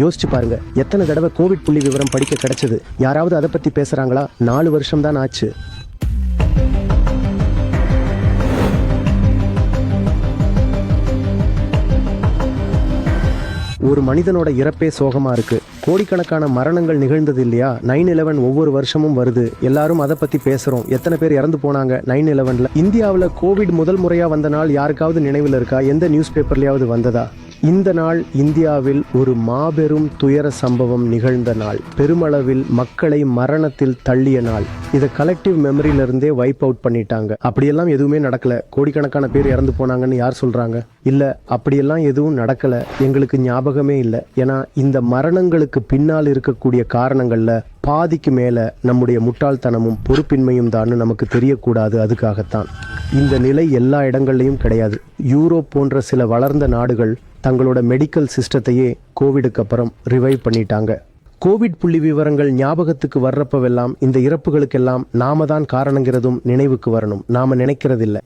யோசிச்சு பாருங்க. எத்தனை தடவை கோவிட் புள்ளி விவரம் படிக்க கிடைச்சது? யாராவது அதை பத்தி பேசுறாங்களா? நாலு வருஷம் தான் ஆச்சு. ஒரு மனிதனோட இறப்பே சோகமா இருக்கு. கோடிக்கணக்கான மரணங்கள் நிகழ்ந்தது இல்லையா? நைன் இலவன் ஒவ்வொரு வருஷமும் வருது. எல்லாரும் அதை பத்தி பேசுறோம். எத்தனை பேர் இறந்து போனாங்க நைன் இலவன்ல இந்தியாவில் கோவிட் முதல் முறையா வந்த நாள் யாருக்காவது நினைவில் இருக்கா? எந்த நியூஸ் பேப்பர்லயாவது வந்ததா? இந்த நாள் இந்தியாவில் ஒரு மாபெரும் துயர சம்பவம் நிகழ்ந்த நாள். பெருமளவில் மக்களை மரணத்தில் தள்ளிய நாள். இதை கலெக்டிவ் மெமரியில இருந்தே வைப் அவுட் பண்ணிட்டாங்க. அப்படியெல்லாம் எதுவுமே நடக்கல. கோடிக்கணக்கான பேர் இறந்து போனாங்கன்னு யார் சொல்றாங்க? இல்ல அப்படியெல்லாம் எதுவும் நடக்கல. எங்களுக்கு ஞாபகமே இல்லை. ஏன்னா இந்த மரணங்களுக்கு பின்னால் இருக்கக்கூடிய காரணங்கள்ல பாதிக்கு மேல நம்முடைய முட்டாள்தனமும் பொறுப்பின்மையும் தான் நமக்கு தெரியக்கூடாது. அதுக்காகத்தான். இந்த நிலை எல்லா இடங்கள்லையும் கிடையாது. யூரோப் போன்ற சில வளர்ந்த நாடுகள் தங்களோட மெடிக்கல் சிஸ்டத்தையே கோவிடுக்கு அப்புறம் ரிவைவ் பண்ணிட்டாங்க. கோவிட் புள்ளி விவரங்கள் ஞாபகத்துக்கு வர்றப்பவெல்லாம் இந்த இறப்புகளுக்கெல்லாம் நாம தான் காரணங்கிறதும் நினைவுக்கு வரணும். நாம நினைக்கிறதில்ல.